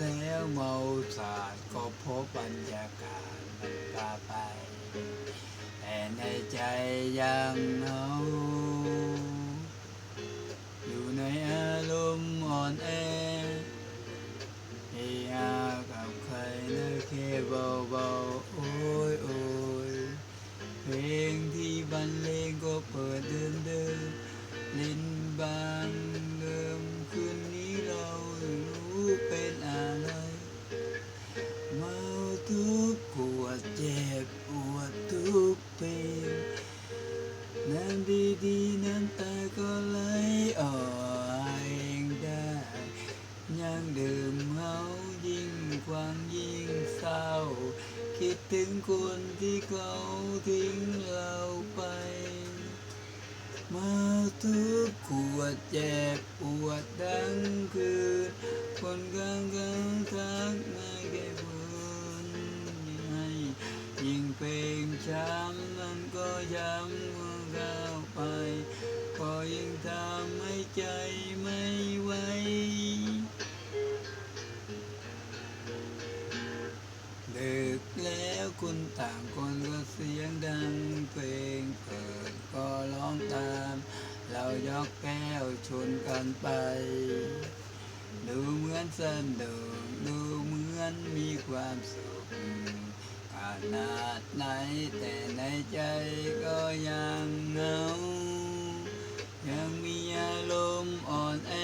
แล้วเมาสาดก็พบบรรยากาศมันพาไป แต่ในใจยังเหงาอยู่ในอารมณ์อ่อนแอเฮียกับใครนะแค่เบาๆโอ้ยโอ้ยเพลงที่บรรเลงก็เปิดเดิมเดิมลินบาง บปวดทุกเพลงน้ำดีๆน้ำตาก็ไหลออกเองได้ยังดื่มเมายิ่งกว้างยิ่งเศร้า คิดถึงคนที่เขาทิ้งเราไป มาทุกขวดเจ็บปวดทั้งคืนคนกลาง ช้ำมันก็ย้ำว่าก้าวไปพอยิ่งทำให้ใจไม่ไหวดึกแล้วคุณต่างคนก็เสียงดังเพลงเปิดก็ร้องตาม เรายกแก้วชนกันไป ดูเหมือนสนุกดูเหมือนมีความสุข ขนาดไหนแต่ในใจก็ยังเหงา ยังมีอารมณ์อ่อนแอ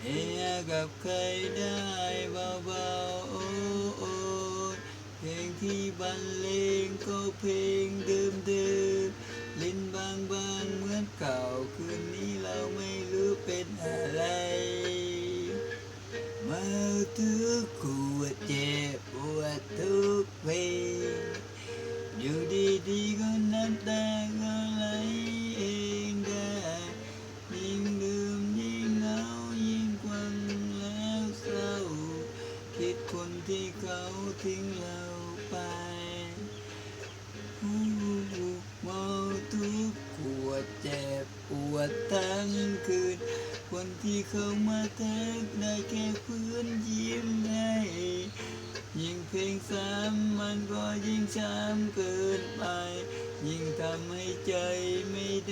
เอะกับใครได้เบาๆโอ้โอเพลงที่บรรเลงก็เพลงเดิมเดิมๆลิ้นบางบางๆเหมือนเก่าคืนนี้เราไม่รู้เป็นอะไรมาทุก ควันแล้วเศร้าคิดคนที่เขาทิ้งเราไป ที่เขามาทักได้แค่พื้นยิ้มให้ยิ่งเพลงซ้ำมันก็ยิ่งช้ำเกินไป ยิ่งทำให้ใจไม่ได้